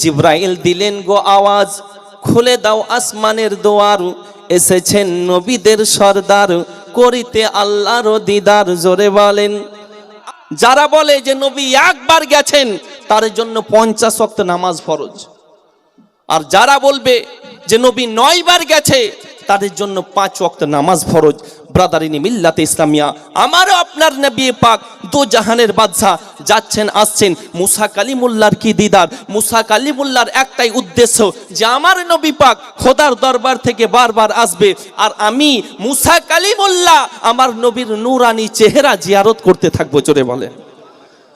জিব্রাইল দিলেন গো আওয়াজ, খুলে দাও আসমানের দোয়ার, এসেছেন নবীদের সর্দার, করিতে আল্লাহর দিদার জোরে বলেন। যারা বলে যে নবী একবার গেছেন, তার জন্য পঞ্চাশ ওয়াক্ত নামাজ ফরজ। আর যারা বলবে যে নবী নয়বার গেছে, তাদের জন্য পাঁচ ওয়াক্ত নামাজ ফরজ। ব্রাদারিনী মিল্লাতে ইসলামিয়া, আমারও আপনার নবী পাক দু জাহানের বাদশাহ যাচ্ছেন, আসছেন। মুসা কালিমুল্লার কি দিদার? মুসা কালিমুল্লার একটাই উদ্দেশ্য যে আমার নবী পাক খোদার দরবার থেকে বারবার আসবে। আর আমি মুসা কালিমুল্লাহ, আমার নবীর নুরানি চেহারা জিয়ারত করতে থাকব, জোরে বলেন।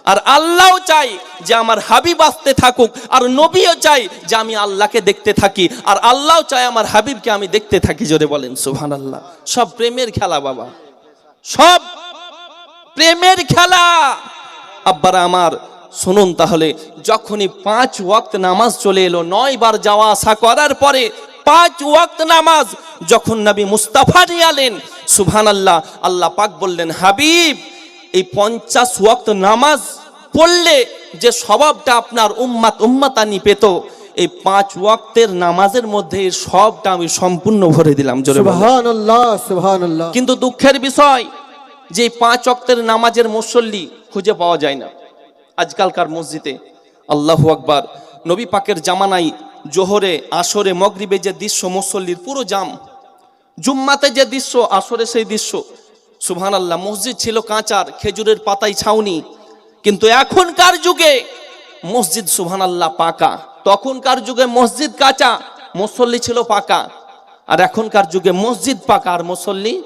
আর আল্লাহও চাই যে আমার হাবিব আসতে থাকুক, আর নবীও চাই যে আমি আল্লাহকে দেখতে থাকি, আর আল্লাহও চাই আমার হাবিবকে আমি দেখতে থাকি, জোরে বলেন সুহান আল্লাহ সব প্রেমের খেলা, বাবা। সব প্রেমের খেলা। আব্বারা আমার, শুনুন তাহলে, যখনই পাঁচ ওয়াক্ত নামাজ চলে এলো নয় বার যাওয়া আসা করার পরে পাঁচ ওয়াক্ত নামাজ, যখন নবী মুস্তাফা নিয়ে আলেন সুবহান আল্লাহ আল্লাহ পাক বললেন, হাবিব এই পঞ্চাশ ওয়াক্ত নামাজ পড়লে যে স্বভাবটা আপনার উম্মাত উম্মাতানি পেত এই পাঁচ ওয়াক্তের নামাজের মধ্যে সবটা আমি সম্পূর্ণ ভরে দিলাম জোরে কিন্তু দুঃখের বিষয় যে পাঁচ অক্তের নামাজের মুসল্লি খুঁজে পাওয়া যায় না। আজকালকার মসজিদে আল্লাহু আকবার নবী পাকের জামানাই জোহরে আসরে মগরিবে যে দৃশ্য মুসল্লির পুরো জাম জুম্মাতে যে দৃশ্য আসরে সেই দৃশ্য সুবহান আল্লাহ মসজিদ ছিল কাঁচার, খেজুরের পাতায় ছাউনি। কিন্তু এখনকার যুগে মসজিদ সুবহান আল্লাহ পাকা। তখনকার যুগে মসজিদ কাঁচা, মুসল্লি ছিল পাকা। আর এখনকার যুগে মসজিদ পাকা আর মুসল্লি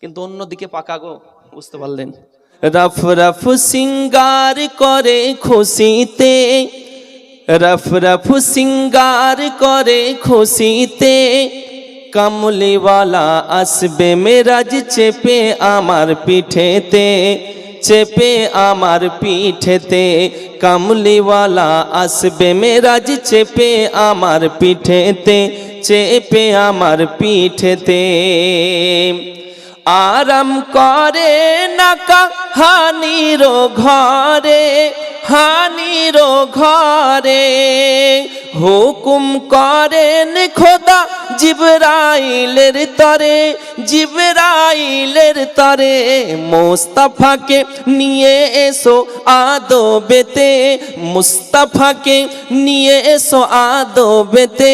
কিন্তু অন্যদিকে পাকা গো, বুঝতে পারলেন? রফ রফ সিঙ্গার করে খুশিতে, রফ রফ সিঙ্গার করে খুশিতে কামলিওয়ালা আসবে মেরাজ চেপে আমার পিঠেতে, চেপে আমার পিঠেতে। কামলিওয়ালা আসবে মেরাজ চেপে আমার পিঠেতে, চেপে আমার পিঠেতে। আরাম করে নাকা হানির ঘরে হানির ঘরে হুকুম করেন খোদা জিবরাইলের তরে জিবরাইলের তরে মোস্তাফাকে নিয়ে এসো আদো বেতে মুস্তাফাকে নিয়ে এসো আদো বেতে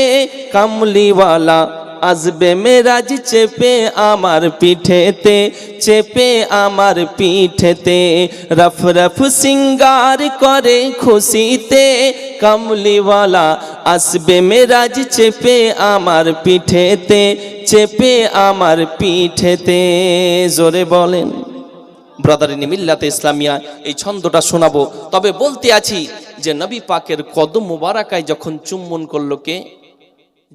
কামলিওয়ালা আসবে মেরাজ চেপে আমার পিঠেতে, চেপে আমার পিঠেতে। রফ রফ সিঙ্গার করে খুশিতে, কামলিওয়ালা আসবে মেরাজ চেপে আমার পিঠেতে, চেপে আমার পিঠেতে। জোরে বলেন। ব্রাদারিনী মিল্লাতে ইসলামিয়া, এই ছন্দটা শোনাবো। তবে বলতে আছি যে নবী পাকের কদম মুবারাকায় যখন চুম্বন করল কে?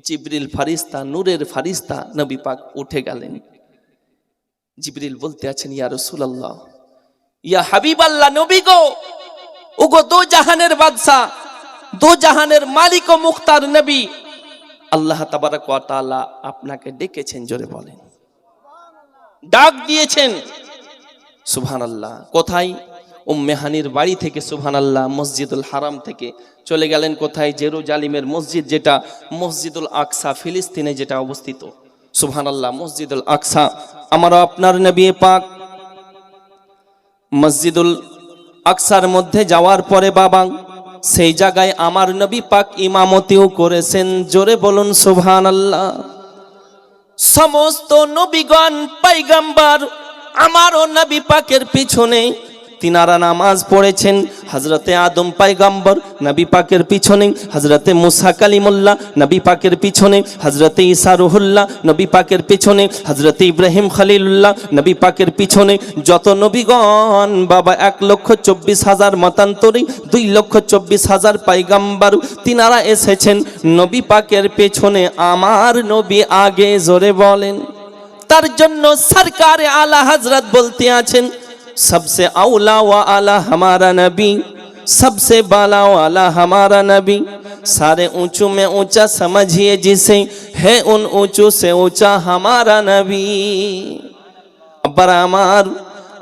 জিবরিল ফারিস্তা, নূরের ফারিস্তা নবী পাক উঠে গেলেন। জিবরিল বলতে আছেন, ইয়া রাসূলুল্লাহ, ইয়া হাবিব আল্লাহ নবী গো, ওগো দো জাহানের বাদশা দো জাহানের মালিক ও মুখতার নবী। আল্লাহ তাবারাক ওয়া তাআলা আপনাকে ডেকেছেন, জোরে বলেন। ডাক দিয়েছেন। সুবহানাল্লাহ। কোথায়? উম্মেহানির বাড়ি থেকে, সুবহানাল্লাহ, মসজিদুল হারাম থেকে চলে গেলেন কোথায়? জেরুজালিমের মসজিদ যেটা, মসজিদুল আকসা, ফিলিস্তিনে যেটা অবস্থিত। সুবহানাল্লাহ, মসজিদুল আকসা। আমারও আপনার নবী পাক মসজিদুল আকসার মধ্যে যাওয়ার পরে বাবা, সেই জায়গায় আমার নবী পাক ইমামতিও করেছেন। জোরে বলুন, সুবহানাল্লাহ। সমস্ত নবীগণ, পাইগাম্বার, আমারও নবী পাকের পিছনে তিনারা নামাজ পড়েছেন। হজরতে আদম পাইগাম্বর নবী পাকের পিছনে হজরতে মুসা কালিমুল্লাহ নবী পাকের পিছনে হজরতে ইসা রুহুল্লাহ নবী পাকের পিছনে হজরতে ইব্রাহিম খলিলুল্লাহ নবী পাকের পিছনে। যত নবীগণ, বাবা এক লক্ষ চব্বিশ হাজার মতান্তরে, দুই লক্ষ চব্বিশ হাজার পাইগাম্বার তিনারা এসেছেন। নবী পাকের পেছনে আমার নবী আগে জোরে বলেন। তার জন্য সরকারে আলা হজরত বলতে আছেন सबसे औला व आला हमारा नबी सबसे बाला वाला हमारा नबी सारे ऊंचों में ऊंचा समझिए जिसे है उन ऊंचों से ऊंचा हमारा नबी আব্বার আমার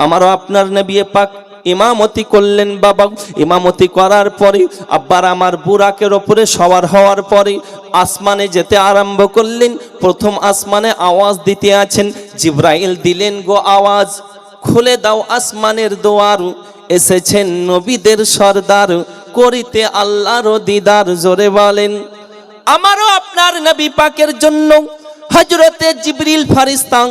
আমারও আপনার নবী পাক ইমামতি করলেন বাবা ইমামতি করার পরে আব্বার আমার বুরাকের ওপরে সওয়ার হওয়ার পরে আসমানে যেতে আরম্ভ করলেন প্রথম আসমানে আওয়াজ দিতে আছেন জিব্রাইল দিলেন গো আওয়াজ খুলে দাও আসমানের দোয়ার, এসেছেন নবীদের সর্দার, করিতে আল্লাহর দিদার, জোরে বলেন। আমারও আপনার নবী পাকের জন্য হজরতে জিবরিল ফারিস্তাং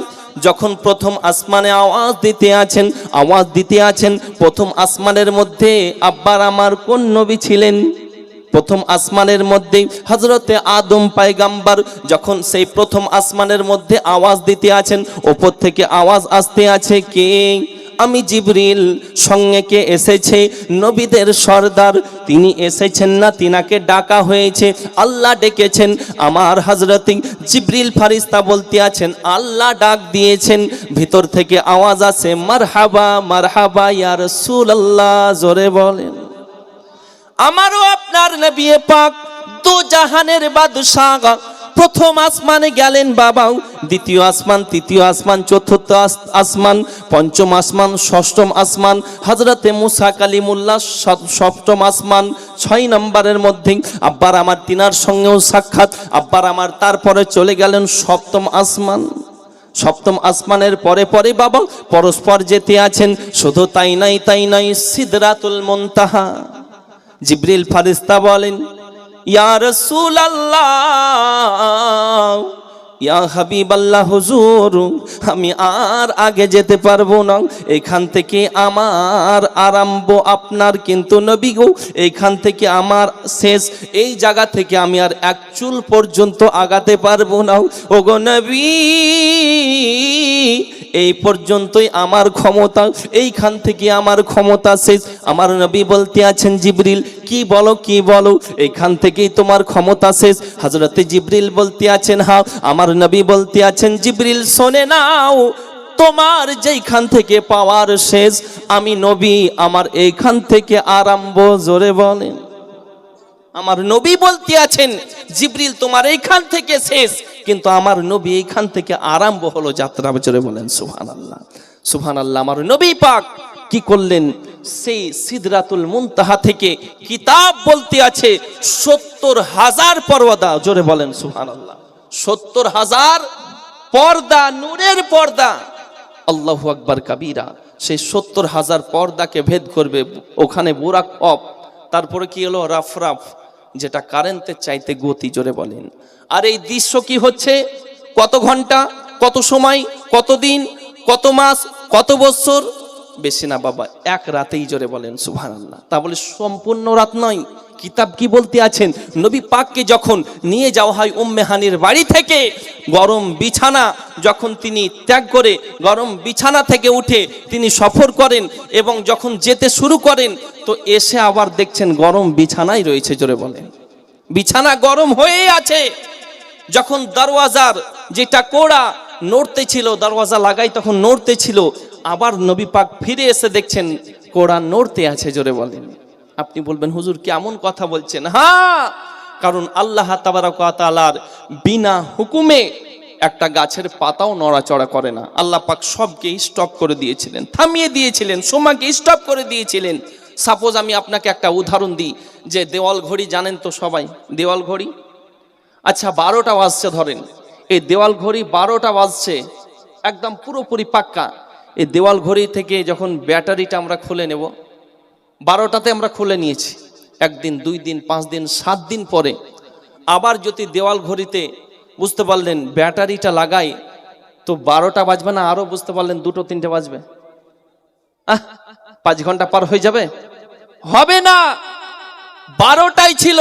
যখন প্রথম আসমানে আওয়াজ দিতে আছেন, আওয়াজ দিতে আছেন, প্রথম আসমানের মধ্যে আব্বার আমার কোন নবী ছিলেন? প্রথম আসমানের মধ্যে হজরতে আদম পায়গাম্বার যখন সেই প্রথম আসমানের মধ্যে আওয়াজ দিতে আছেন, ওপর থেকে আওয়াজ আসতে আছে কে? আমি জিবরিল, সঙ্গে কে এসেছে? নবীদের সর্দার, তিনি এসেছেন না, তিনাকে ডাকা হয়েছে। আল্লাহ ডেকেছেন, আমার হজরতি জিবরিল ফারিস্তা বলতে আছেন, আল্লাহ ডাক দিয়েছেন, ভিতর থেকে আওয়াজ আছে মারহাবা মারহাবা ইয়ার সুল আল্লাহ জোরে বলেন। আমারও আপনার নবী পাক, দু জাহানের বাদশাহ। প্রথম আসমানে গেলেন বাবাও, দ্বিতীয় আসমান, তৃতীয় আসমান, চতুর্থ আসমান, পঞ্চম আসমান, ষষ্ঠম আসমান হজরতে মুসা কালিমুল্লাহ স- সপ্তম আসমান, ছয় নম্বরের মধ্যে আব্বার আমার তিনার সঙ্গেও সাক্ষাৎ, আব্বার আমার তারপরে চলে গেলেন সপ্তম আসমান। সপ্তম আসমানের পরে পরে বাবা পরস্পর যেতে আছেন, শুধু তাই নাই তাই নাই, সিদরাতুল মুনতাহা। জিবরিল ফারিস্তা বলেন, ইয়া রসুল আল্লাহ ইয়া হাবিব আল্লাহ হুজুর, আমি আর আগে যেতে পারব না। এখান থেকে আমার আরম্ভ আপনার কিন্তু নবী গো। এইখান থেকে আমার শেষ, এই জায়গা থেকে আমি আর এক পর্যন্ত আগাতে পারব না। ও গো নবী এই পর্যন্তই আমার ক্ষমতা, এইখান থেকে আমার ক্ষমতা শেষ। আমার নবী বলতে আছেন, জিবরিল, কি বলো কি বলো? এখান থেকেই তোমার ক্ষমতা শেষ। হজরতে জিবরিল বলতে আছেন হ্যাঁ। আমার নবী বলতে আছেন, জিবরিল, শোনে নাও, তোমার যেইখান থেকে পাওয়ার শেষ, আমি নবী, আমার এইখান থেকে আরম্ভ, জোরে বলেন। আমার নবী বলতে আছেন, জিবরিল, তোমার এইখান থেকে শেষ। কিন্তু আমার নবী এইখান থেকে আরম্ভ হলো যাত্রা বছরে বলেন সুহান আল্লাহ সুহান আল্লাহ আমার নবী পাক কি করলেন? সেই সিদরাতুল মুনতাহা থেকে কিতাব বলতে আছে, সত্তর হাজার পর্বদা জোরে বলেন সুহান আল্লাহ সত্তর হাজার পর্দা, নূরের পর্দা। আল্লাহু আকবার, কাবিরা, সেই সত্তর হাজার পর্দাকে ভেদ করবে, ওখানে বুরাক অফ তারপরে কি হলো? রাফ রাফ, যেটা কারেন্টের চাইতে গতি জোরে বলেন। আর এই দৃশ্য কি হচ্ছে? কত ঘণ্টা, কত সময়, কত দিন, কত মাস, কত বছর? বেশি না বাবা, এক রাতেই জোরে বলেন সুভান আল্লাহ তা বলে, সম্পূর্ণ রাত নয়, কিতাব কি বলতে আছেন? নবী পাককে যখন নিয়ে যাওয়া হয় উম্মেহানির বাড়ি থেকে, গরম বিছানা যখন তিনি ত্যাগ করে, গরম বিছানা থেকে উঠে তিনি সফর করেন এবং যখন যেতে শুরু করেন, তো এসে আবার দেখছেন গরম বিছানাই রয়েছে, জোরে বলেন। বিছানা গরম হয়েই আছে। যখন দরওয়াজার যেটা কোড়া নড়তে ছিল দরওয়াজা লাগাই তখন নড়তে ছিল আবার নবী পাক ফিরে এসে দেখছেন কোড়া নড়তে আছে, জোরে বলেন। আপনি বলবেন, হুজুর কেমন কথা বলছেন? হ্যাঁ কারণ আল্লাহ তাবারাকাতালার বিনা হুকুমে একটা গাছের পাতাও নড়াচড়া করে না। আল্লাহ পাক সবকে স্টপ করে দিয়েছিলেন, থামিয়ে দিয়েছিলেন, সোমাকে স্টপ করে দিয়েছিলেন। সাপোজ আমি আপনাকে একটা উদাহরণ দিই, যে দেওয়াল ঘড়ি জানেন তো সবাই? দেওয়াল ঘড়ি? আচ্ছা বারোটা বাজছে ধরেন। এই দেওয়াল ঘড়ি বারোটা বাজছে, একদম পুরোপুরি পাক্কা। এই দেওয়াল ঘড়ি থেকে যখন ব্যাটারিটা আমরা খুলে নেব, বারোটাতে আমরা খুলে নিয়েছি। একদিন, দুই দিন, পাঁচ দিন, সাত দিন পরে আবার যদি দেওয়াল ঘড়িতে বুঝতে পারলেন ব্যাটারিটা লাগাই, তো বারোটা বাজবে না? আরও বুঝতে পারলেন দুটো, তিনটে বাজবে। আহ, পাঁচ ঘণ্টা পার হয়ে যাবে? হবে না! বারোটাই ছিল।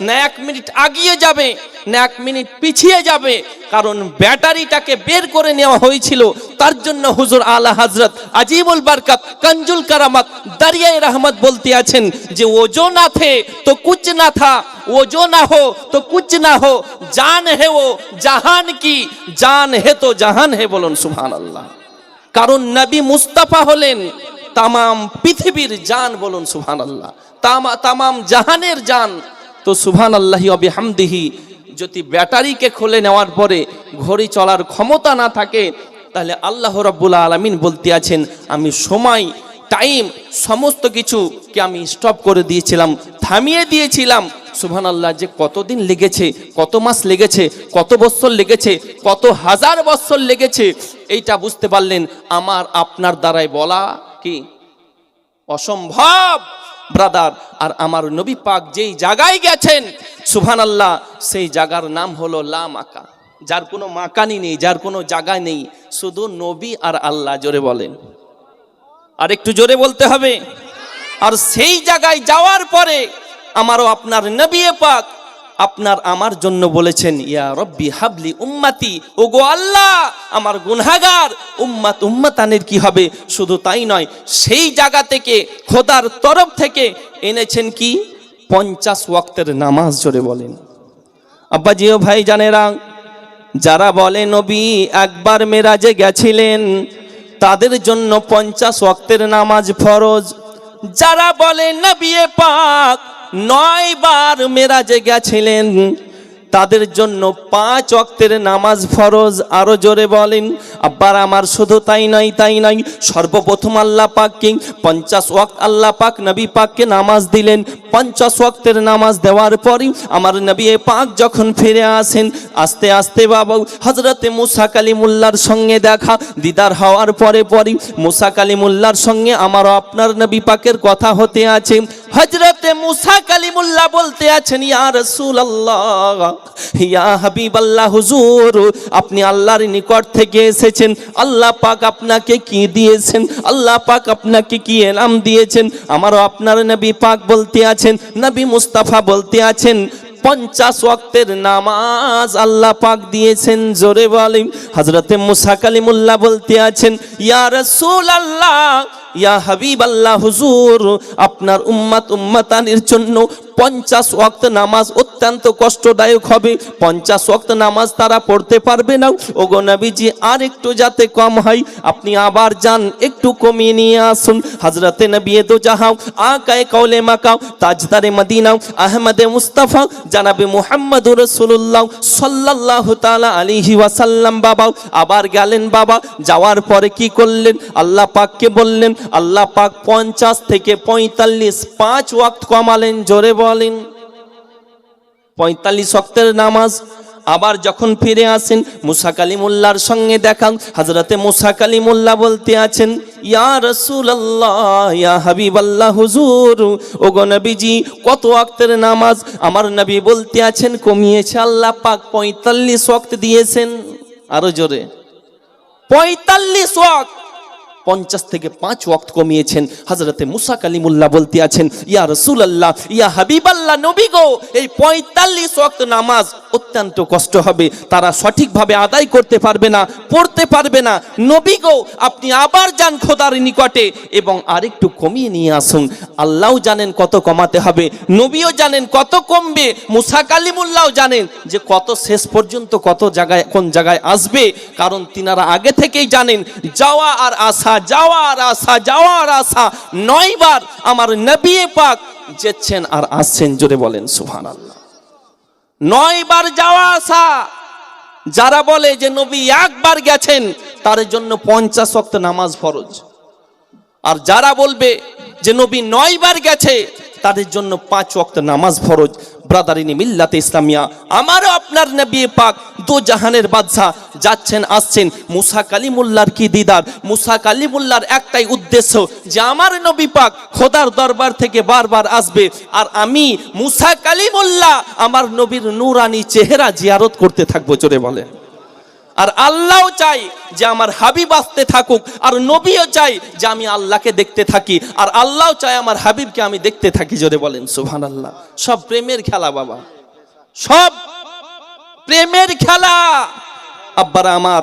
না এক মিনিট আগিয়ে যাবে, না এক মিনিট পিছিয়ে যাবে। কারণ ব্যাটারিটাকে বের করে নেওয়া হয়েছিল তার জন্য হুজুর আলা হাজরত আজিবুল বারকাত, কঞ্জুল কারামাত দারিয়াই রহমত বলতে আছেন যে, ওজো না থে তো কুচ না থা, ওজো না হো তো কুচ না হো, জান হে ও জাহান কি, জান হে তো জাহান হে বলুন সুবহান আল্লাহ কারণ নবী মুস্তাফা হলেন তামাম পৃথিবীর জান বলুন সুবহান আল্লাহ তামাম জাহানের জান। তো সুবহান আল্লাহি অবি হামদিহি যদি ব্যাটারিকে খুলে নেওয়ার পরে ঘড়ি চলার ক্ষমতা না থাকে তাহলে আল্লাহ রাব্বুল আলামিন বলতে আছেন আমি সময় টাইম সমস্ত কিছুকে আমি স্টপ করে দিয়েছিলাম, থামিয়ে দিয়েছিলাম। সুবহান আল্লাহ যে কতদিন লেগেছে, কত মাস লেগেছে, কত বছর লেগেছে, কত হাজার বছর লেগেছে, এইটা বুঝতে পারলেন, আমার আপনার দ্বারাই বলা কি? অসম্ভব ব্রাদার আর আমার নবী পাক যেই জায়গায় গেছেন সুবহান আল্লাহ সেই জায়গার নাম হলো লাম মাকা যার কোনো মাকানি নেই, যার কোনো জায়গা নেই, শুধু নবী আর আল্লাহ জোরে বলেন। আর একটু জোরে বলতে হবে, আর সেই জায়গায় যাওয়ার পরে আমারও আপনার নবী পাক, আপনার আমার জন্য বলেছেন, ইয়া রব্বি হাবলি উম্মাতি ও গো আল্লাহ, আমার গুনহাগার, উম্মাত উম্মাতানের কি হবে? শুধু তাই নয়, সেই জায়গা থেকে, খোদার তরফ থেকে এনেছেন কি? পঞ্চাশ ওয়াক্তের নামাজ জোরে বলেন। আব্বাজিও ভাই জানেরা যারা বলে, নবী, একবার মেরাজে গেছিলেন, তাদের জন্য পঞ্চাশ ওয়াক্তের নামাজ ফরজ। যারা বলে, নবী পাক নয় বার মেরাজে গেছিলেন তাদের জন্য পাঁচ ওয়াক্তের নামাজ ফরজ। আরও জোরে বলেন, আব্বার আমার শুধু তাই নয় তাই নয়। সর্বপ্রথম আল্লাহ পাককে পঞ্চাশ ওয়াক্ত আল্লাহ পাক, নবী পাককে নামাজ দিলেন। পঞ্চাশ ওয়াক্তের নামাজ দেওয়ার পরই আমার নবী পাক যখন ফিরে আসেন, আস্তে আস্তে বাবা হজরতে মুসা কালিমুল্লার সঙ্গে দেখা, দিদার হওয়ার পরে পরই মুসা কালিমুল্লার সঙ্গে আমারও আপনার নবী পাকের কথা হতে আছে। হজরতে মুসা কালিমুল্লাহ বলতে আছেন, ইয়া রাসূলুল্লাহ, ইয়া হাবিবাল্লাহ, হুজুর, আপনি আল্লাহর নিকট থেকে এসেছেন। আল্লাহ পাক আপনাকে কি দিয়েছেন? আল্লাহ পাক আপনাকে কি এনাম দিয়েছেন? আমারও আপনার নবী পাক বলতে আছেন, নবী মুস্তাফা বলতে আছেন, পঞ্চাশ ওয়াক্তের নামাজ আল্লাহ পাক দিয়েছেন। জোরে বলেন। হজরতে মুসা কালিমুল্লাহ বলতে আছেন, ইয়া রাসূল আল্লাহ ইয়া হাবিব আল্লাহ হুজুর আপনার উম্মাত উম্মাতানির জন্য পঞ্চাশ ওয়াক্ত নামাজ অত্যন্ত কষ্টদায়ক হবে। পঞ্চাশ ওয়াক্ত নামাজ তারা পড়তে পারবে না। ওগো নবীজি, আর একটু যাতে কম হয়, আপনি আবার যান, একটু কমিয়ে নিয়ে আসুন। হজরতে নবিয়ে তো যাহাও, আকায় কৌলে মাকাও, তাজদারে মদিনাও, আহমদে মুস্তাফা জানাবে মুহাম্মদ রসুল্লাহ সাল্লাহ তালা আলিহি ওয়াসাল্লাম বাবাও, আবার গেলেন বাবা, যাওয়ার পরে কি করলেন? আল্লাহ পাককে বললেন, আল্লাহ পাক পঞ্চাশ থেকে পঁয়তাল্লিশ, পাঁচ ওয়াক্ত কমালেন, জোরে বলেন, পঁয়তাল্লিশ ওয়াক্তের নামাজ, আবার যখন ফিরে আসেন, মুসা কালিমুল্লার সঙ্গে দেখা হজরতে মুসা কালিমুল্লাহ বলতে আছেন, ইয়া রসুল্লাহ ইয়া হাবিব আল্লাহ হুজুর ও গো নবীজি, কত ওয়াক্তের নামাজ? আমার নবী বলতে আছেন, কমিয়েছে আল্লাহ পাক, পঁয়তাল্লিশ ওয়াক্ত দিয়েছেন। আরও জোরে, পঁয়তাল্লিশ ওয়াক্ত পঞ্চাশ থেকে পাঁচ ওয়াক্ত কমিয়েছেন। হজরতে মুসা কালিমুল্লাহ বলতে আছেন, ইয়া রসুল আল্লাহ ইয়া হাবিব আল্লাহ নবী গো, এই পঁয়তাল্লিশ ওয়াক্ত নামাজ অত্যন্ত কষ্ট হবে। তারা সঠিকভাবে আদায় করতে পারবে না, পড়তে পারবে না। নবী গো, আপনি আবার যান খোদার নিকটে এবং আরেকটু কমিয়ে নিয়ে আসুন। আল্লাহও জানেন কত কমাতে হবে, নবীও জানেন কত কমবে, মুসা কালিমুল্লাহও জানেন যে কত শেষ পর্যন্ত কত জায়গায়, কোন জায়গায় আসবে। কারণ তিনারা আগে থেকেই জানেন, যাওয়া আর আসা যাওয়া আর আসা যাওয়া আর আসা নয়বার আমার পাক যেচ্ছেন আর আসছেন জোরে বলেন সুহান আল্লাহ নয়বার যাওয়া আসা যারা বলে যে নবী একবার গেছেন, তার জন্য পঞ্চাশ অক্ত নামাজ ফরজ। আর যারা বলবে যে নবী নয়বার গেছে তাদের জন্য পাঁচ ওয়াক্ত নামাজ ফরজ। ব্রাদারিনী মিল্লাতে ইসলামিয়া, আমারও আপনার নবী পাক দু জাহানের বাদশাহ যাচ্ছেন, আসছেন। মুসা কালিমুল্লার কি দিদার? মুসা কালিমুল্লার একটাই উদ্দেশ্য যে আমার নবী পাক খোদার দরবার থেকে বারবার আসবে। আর আমি মুসা কালিমুল্লাহ, আমার নবীর নূরানি চেহারা জিয়ারত করতে থাকব, জোরে বলেন। আর আল্লাহও চাই যে আমার হাবিব আসতে থাকুক, আর নবীও চাই যে আমি আল্লাহকে দেখতে থাকি, আর আল্লাহও চাই আমার হাবিবকে আমি দেখতে থাকি, যদি বলেন সুহান আল্লাহ সব প্রেমের খেলা, বাবা। সব প্রেমের খেলা। আব্বারা আমার,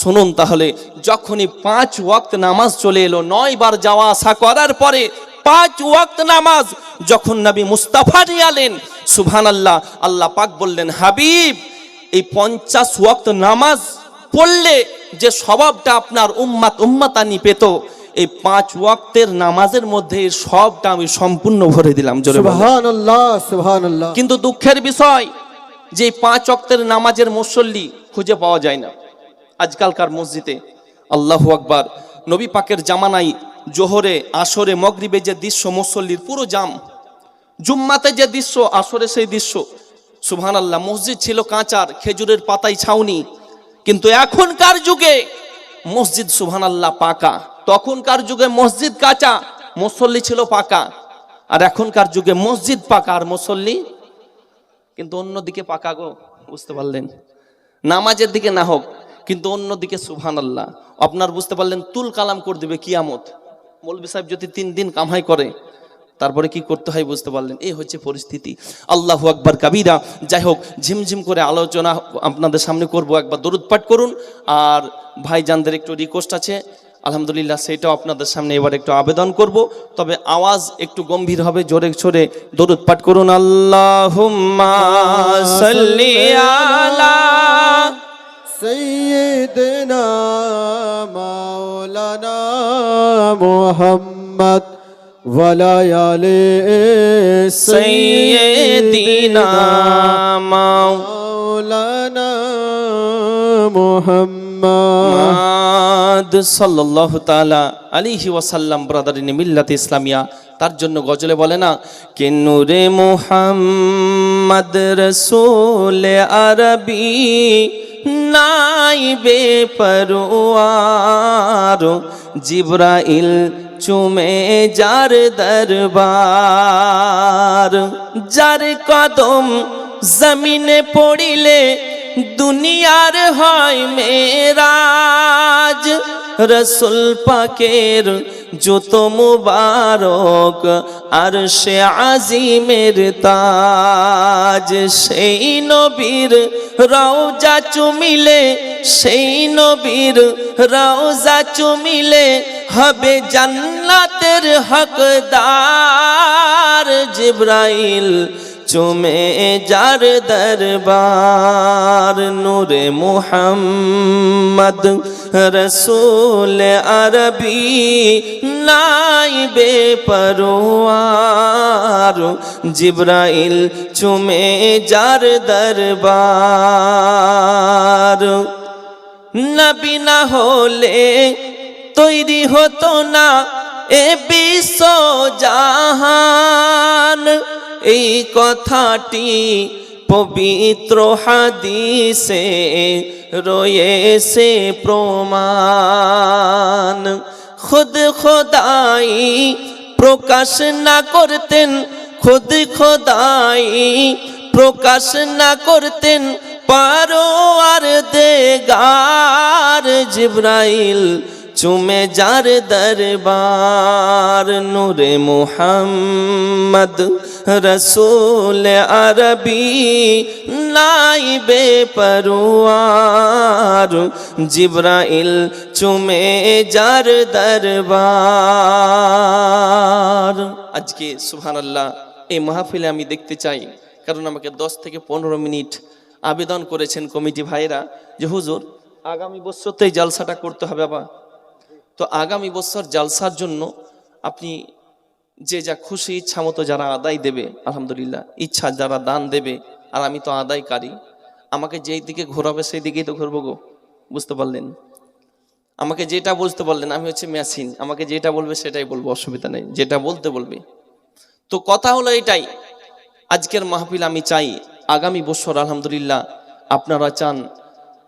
শুনুন তাহলে, যখনই পাঁচ ওয়াক্ত নামাজ চলে এলো, নয় বার যাওয়া আসা করার পরে পাঁচ ওয়াক্ত নামাজ, যখন নবী মুস্তাফা নিয়ে আলেন সুবহান আল্লাহ আল্লাহ পাক বললেন, হাবিব এই পঞ্চাশ ওয়াক্ত নামাজ পড়লে যে স্বভাবটা আপনার উম্মাত উম্মাতানি পেত এই পাঁচ ওয়াক্তের নামাজের মধ্যে সবটা আমি সম্পূর্ণ ভরে দিলাম জোরে কিন্তু দুঃখের বিষয় যে পাঁচ অক্তের নামাজের মুসল্লি খুঁজে পাওয়া যায় না। আজকালকার মসজিদে আল্লাহু আকবার নবী পাকের জামানাই জোহরে আসরে মগরিবে যে দৃশ্য মুসল্লির পুরো জাম জুম্মাতে যে দৃশ্য আসরে সেই দৃশ্য সুবহান আল্লাহ মসজিদ ছিল কাঁচার, খেজুরের পাতায় ছাউনি। কিন্তু এখনকার যুগে মসজিদ সুবহান আল্লাহ পাকা। তখনকার যুগে মসজিদ কাঁচা, মুসল্লি ছিল পাকা। আর এখনকার যুগে মসজিদ পাকা আর মুসল্লি কিন্তু অন্যদিকে পাকা গো, বুঝতে পারলেন? নামাজের দিকে না হোক, কিন্তু অন্যদিকে সুবহান আল্লাহ আপনার বুঝতে পারলেন, তুল কালাম করে দিবে কিয়ামত। মৌলবি সাহেব যদি তিন দিন কামাই করে তারপরে কি করতে হয় বুঝতে পারলেন? এই হচ্ছে পরিস্থিতি। আল্লাহ আকবর কাবিরা। যাই হোক, ঝিমঝিম করে আলোচনা আপনাদের সামনে করব। একবার দরুদপাট করুন। আর ভাইজানদের একটু রিকোয়েস্ট আছে। আলহামদুলিল্লাহ, সেটাও আপনাদের সামনে এবার একটু আবেদন করব। তবে আওয়াজ একটু গম্ভীর হবে। জোরে ছোরে দরুদ পাঠ করুন। আল্লাহ সৈয়দনা মাওলানা মোহাম্মদ مولانا محمد ولا يالي سيدنا مولانا مولانا محمد মুহাম্মদ সাল্লাল্লাহু তাআলা আলাইহি ওয়াসাল্লাম ব্রাদারিন মিল্লাত ইসলামিয়া তার জন্য গজলে বলে না কে নূরে মুহাম্মদ রাসূল আরবি নাইবে পরওয়ার জিব্রাইল চুমে যার দরবার, যার কদম জমিনে পড়িলে দুনিয়ার হয় মেরাজ। রসুল পাকের যত মুবারক আর সে আজিমের তাজ। সেই নবীর রওজা চুমিলে, সেই নবীর রওজা চুমিলে হবে জান্নাতের হকদার জিব্রাইল। চুমে যার দরবার নূরে মুহাম্মদ রসুল আরবি নাইবে পরোয়ার জিব্রাইল চুমে যার দরবার। নবী না হলে তৈরি হতো না এ বিশ্ব জাহান। এই কথাটি পবিত্র হাদিসে রয়েছে প্রমাণ। খুদ খোদাই প্রকাশ না করতেন, খুদ খোদাই প্রকাশ না করতেন পারো আর দেগার জিব্রাইল চুমে যার দরবার, নূরে মুহাম্মদ রসুল আরবি নাইবে পরোয়ার জিব্রাইল চুমে যার দরবার। আজকে সুবহানাল্লাহ, এই মাহফিলে আমি দেখতে চাই, কারণ আমাকে দশ থেকে পনেরো মিনিট আবেদন করেছেন কমিটি ভাইরা যে হুজুর, আগামী বছর তো এই জালসাটা করতে হবে বাবা তো আগামী বছর জালসার জন্য আপনি যে যা খুশি ইচ্ছা মতো যারা আদায় দেবে, আলহামদুলিল্লাহ, ইচ্ছা যারা দান দেবে, আর আমি তো আদায়কারী, আমাকে যেই দিকে ঘোরাবে সেই দিকেই তো ঘুরবো গো, বুঝতে পারলেন? আমাকে যেটা বুঝতে পারলেন, আমি হচ্ছে মেশিন আমাকে যেটা বলবে সেটাই বলব, অসুবিধা নেই, যেটা বলতে বলবে। তো কথা হলো এটাই, আজকের মাহফিল আমি চাই, আগামী বছর আলহামদুলিল্লাহ আপনারা চান,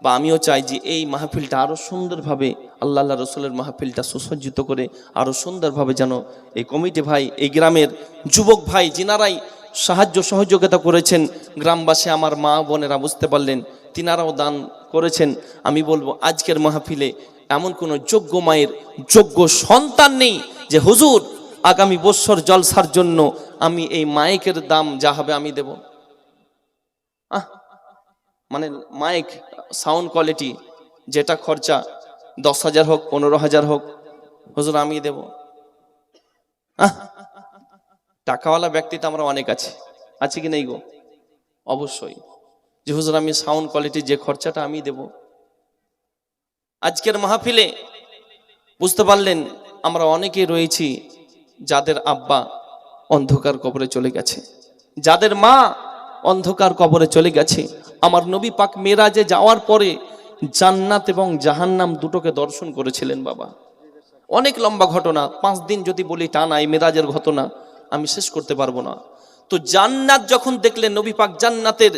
বা আমিও চাই যে এই মাহফিলটা আরও সুন্দরভাবে আল্লাহ আল্লাহ রসুলের মাহফিলটা সুসজ্জিত করে আরও সুন্দরভাবে যেন এই কমিটি ভাই, এই গ্রামের যুবক ভাই যিনারাই সাহায্য সহযোগিতা করেছেন, গ্রামবাসী আমার মা বোনেরা বুঝতে পারলেন, তিনারাও দান করেছেন। আমি বলব, আজকের মাহফিলে এমন কোনো যোগ্য মায়ের যোগ্য সন্তান নেই যে, হুজুর, আগামী বৎসর জলসার জন্য আমি এই মাইকের দাম যা হবে আমি দেব। আহ মানে মাইক সাউন্ড কোয়ালিটি যেটা খরচা দশ হাজার হোক, পনেরো হাজার হোক, হুজুর আমি দেব। টাকাওয়ালা ব্যক্তি তো আমরা অনেক আছে। আছে কি নেই গো? অবশ্যই। যে হুজুর, আমি সাউন্ড কোয়ালিটির যে খরচাটা আমি দেব। আজকের মাহফিলে বুঝতে পারলেন, আমরা অনেকে রয়েছি যাদের আব্বা অন্ধকার কবরে চলে গেছে। যাদের মা অন্ধকার কবরে চলে গেছে। আমার নবী পাক মেরাজে যাওয়ার পরে জান্নাত এবং জাহান্নাম দুটোকে দর্শন করেছিলেন বাবা। অনেক লম্বা ঘটনা, পাঁচ দিন যদি বলি টানা এই মেরাজের ঘটনা, আমি শেষ করতে পারব না। তো জান্নাত যখন দেখলেন, নবী পাক জান্নাতের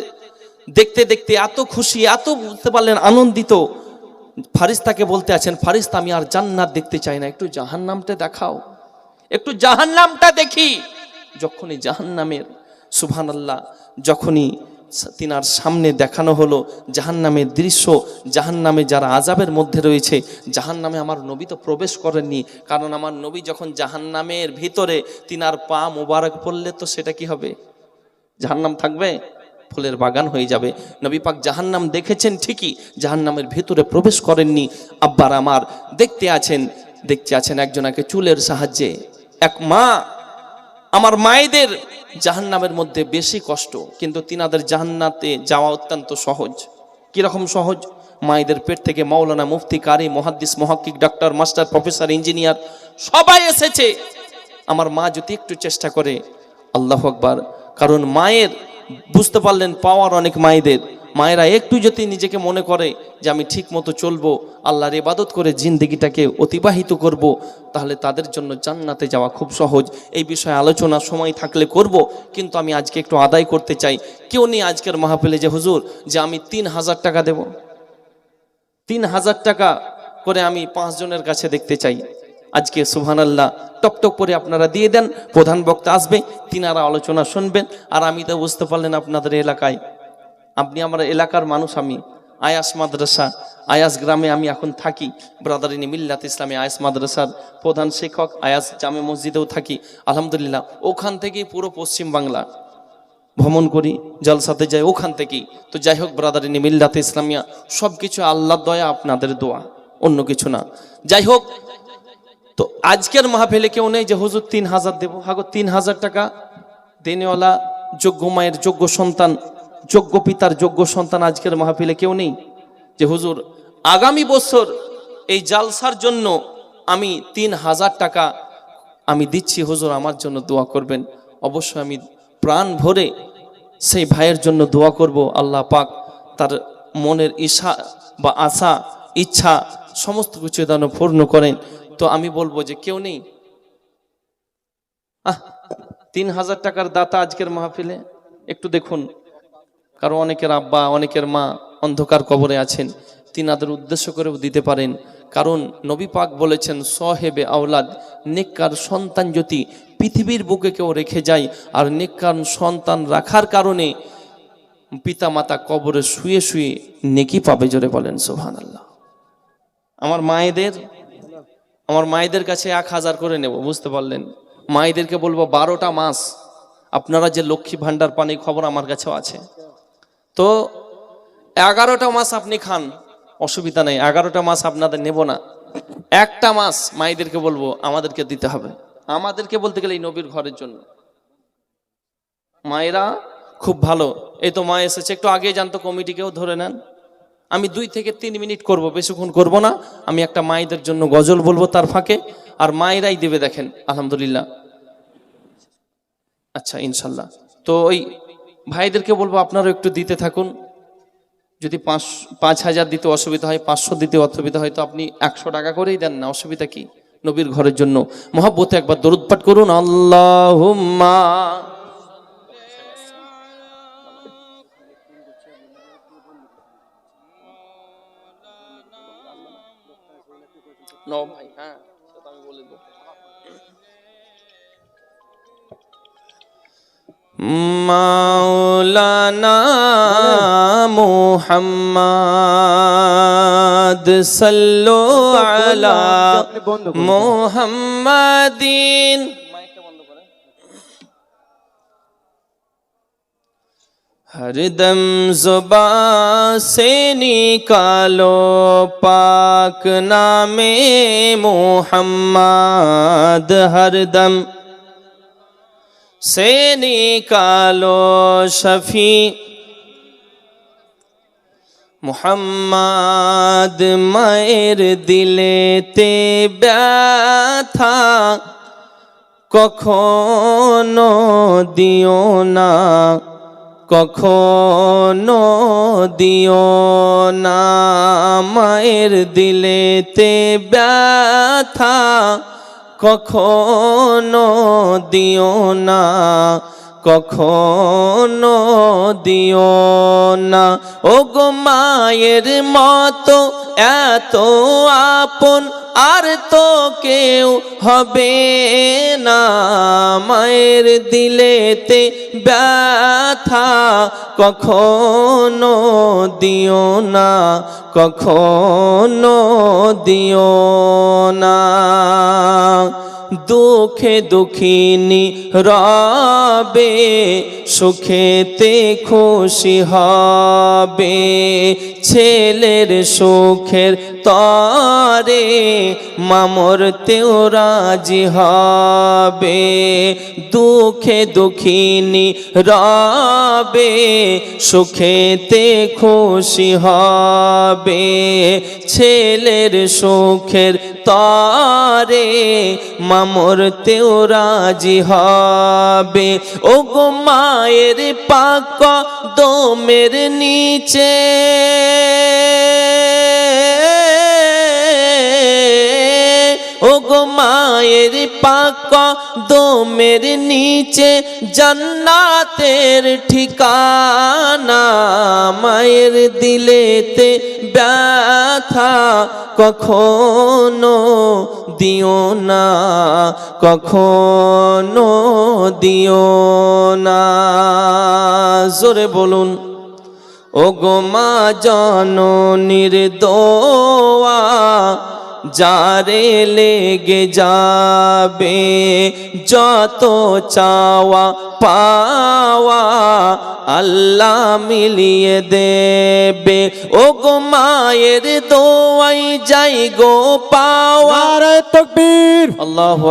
দেখতে দেখতে এত খুশি, এত বুঝতে পারলেন আনন্দিত। ফারিস্তাকে বলতে আছেন, ফারিস্তা, আমি আর জান্নাত দেখতে চাই না, একটু জাহান্নামটা দেখাও। একটু জাহান্নামটা দেখি। যখনই জাহান্নামের আল্লাহ যখনই তিনার সামনে দেখানো হলো জাহান জাহান্নামের দৃশ্য, জাহান্নামে যারা আজাবের মধ্যে রয়েছে, জাহান্নামে আমার নবী তো প্রবেশ করেননি। কারণ আমার নবী যখন জাহান্নামের ভিতরে তিনার পা মোবারক পড়লে তো সেটা কি হবে? জাহান্নাম থাকবে? ফুলের বাগান হয়ে যাবে। নবী পাক জাহান্নাম দেখেছেন ঠিকই, জাহান্নামের ভেতরে প্রবেশ করেননি। আব্বার আমার দেখতে আছেন দেখতে আছেন একজনাকে চুলের সাহায্যে। এক মা আমার মায়েদের জাহান্নামের মধ্যে বেশি কষ্ট, কিন্তু তিনাদের জাহান্নাতে যাওয়া অত্যন্ত সহজ। কীরকম সহজ? মায়েদের পেট থেকে মাওলানা মুফতি কারি, মহাদ্দিস, মহাক্কিক, ডাক্তার, মাস্টার, প্রফেসর, ইঞ্জিনিয়ার সবাই এসেছে। আমার মা যদি একটু চেষ্টা করে, আল্লাহ আকবার, কারণ মায়ের, বুঝতে পারলেন পাওয়ার অনেক মায়েদের। মায়েরা একটু যদি নিজেকে মনে করে যে আমি ঠিক মতো চলবো, আল্লাহর ইবাদত করে জিন্দিগিটাকে অতিবাহিত করব, তাহলে তাদের জন্য জান্নাতে যাওয়া খুব সহজ। এই বিষয়ে আলোচনা সময় থাকলে করব, কিন্তু আমি আজকে একটু আদায় করতে চাই। কেউ নেই আজকের মাহফিলে যে, হুজুর, যে আমি তিন হাজার টাকা দেব। তিন হাজার টাকা করে আমি পাঁচজনের কাছে দেখতে চাই। আজকে সুহান আল্লাহ টকটক করে আপনারা দিয়ে দেন, প্রধান বক্তা আসবে, তিনারা আলোচনা শুনবেন, আর আমি তো বুঝতে পারলেন আপনাদের এলাকায় আপনি আমার এলাকার মানুষ, আমি আয়াস মাদ্রাসা, আয়াস গ্রামে আমি এখন থাকি। ব্রাদারিনী মিল্লাত ইসলামী আয়াস মাদ্রাসার প্রধান শিক্ষক, আয়াস জামে মসজিদেও থাকি। আলহামদুলিল্লাহ, ওখান থেকেই পুরো পশ্চিম বাংলা। ভ্রমণ করি, জলসাতে যাই ওখান থেকেই। তো যাই হোক ব্রাদারিনী মিল্লাতে ইসলামিয়া সব কিছু আল্লাহ দয়া, আপনাদের দোয়া, অন্য কিছু না। যাই হোক, তো আজকের মাহফিলে কেউ নেই যে, হুজুর, তিন হাজার দেবো। হাগো, তিন হাজার টাকা দেনেওয়ালা, যোগ্য মায়ের যোগ্য সন্তান যোগ্য পিতার যোগ্য সন্তান আজকের মাহফিলে কেউ নেই। যে হুজুর, আগামী বছর এই জালসার জন্য আমি তিন হাজার টাকা আমি দিচ্ছি, হুজুর আমার জন্য দোয়া করবেন। অবশ্যই আমি প্রাণ ভরে সেই ভাইয়ের জন্য দোয়া করব, আল্লাহ পাক তার মনের ইশা বা আশা, ইচ্ছা সমস্ত কিছু যেন পূর্ণ করেন। তো আমি বলব যে কেউ নেই। আহ, তিন হাজার টাকার দাতা আজকের মাহফিলে, একটু দেখুন। কারণ অনেকের আব্বা, অনেকের মা অন্ধকার কবরে আছেন। তিনাদের উদ্দেশ্য করেও দিতে পারেন। কারণ নবী পাক বলেছেন, সহেবে আওলাদ, নেককার সন্তান যদি পৃথিবীর বুকে কেউ রেখে যায় আর নেককার সন্তান রাখার কারণে পিতা মাতা কবরে শুয়ে শুয়ে নেকি পাবে জোরে বলেন সোহান আল্লাহ আমার মায়েদের আমার মায়েদের কাছে এক হাজার করে নেব, বুঝতে পারলেন? মায়েদেরকে বলব, বারোটা মাস আপনারা যে লক্ষ্মী ভাণ্ডার পানি খবর আমার কাছেও আছে। তো এগারোটা মাস আপনি খান, অসুবিধা নেই, এগারোটা মাস আপনাদের নেব না। একটা মাস মায়েদেরকে বলব, আমাদেরকে দিতে হবে। আমাদেরকে বলতে গেলে এই নবীর ঘরের জন্য। মায়েরা খুব ভালো। এই তো মা এসেছে, একটু আগে জানতো কমিটিকেও ধরে নেন। আমি দুই থেকে তিন মিনিট করব, বেশিক্ষণ করব না। আমি একটা মায়েদের জন্য গজল বলব তার ফাঁকে, আর মায়েরাই দেবে দেখেন, আলহামদুলিল্লাহ। আচ্ছা ইনশাল্লাহ। তো ওই ভাইদেরকে বলব আপনারা একটু দিতে থাকুন। যদি পাঁচ পাঁচ হাজার দিতে অসুবিধা হয়, পাঁচশো দিতে অসুবিধা হয়, তো আপনি একশো টাকা করেই দেন না। অসুবিধা কি? নবীর ঘরের জন্য। মহাব্বতে একবার দরুদ পাঠ করুন আল্লাহ ভাই হ্যাঁ। মাওলানা মোহাম্মদ সাল্লো আলা মোহাম্মদিন ہر دم زباں سے نکالو پاک نام محمد ہر دم সে কালো শফি। মোহাম্মদ মায়ের দিলেতে ব্যথা। কখনো দিও না, কখনো দিও না। মায়ের দিলেতে ব্যথা। কখনো দিও না। কখনো দিও না। ও গো মায়ের মতো এত আপন, আর তো কেউ হবে না। মায়ের দিলেতে ব্যথা কখনো দিও না, কখনো দিও না। দুঃখে দুঃখিনী রবে সুখেতে খুশি হবে। ছেলের সুখের তরে মামরতেও রাজি হবে। দুঃখে দুঃখিনী রবে, সুখেতে খুশি হবে। ছেলের সুখের তরে মামরতেও রাজি হবে। ও গো মায়ের পাক দোমের নিচে ও মায়ের পাক দোমের নিচে জান্নাতের ঠিকানা মায়ের দিলেতে ব্যথা কখনো দিও না, কখনো দিও না। জোরে বলুন। ও গো মা জননীর দোয়া যারে লেগে যাবে যত চাওয়া পাওয়া আল্লাহ মিলিয়ে দেবে। ও গো মায়ের দোয়াই যাই গো পাওয়া। নারে তকবীর। আল্লাহ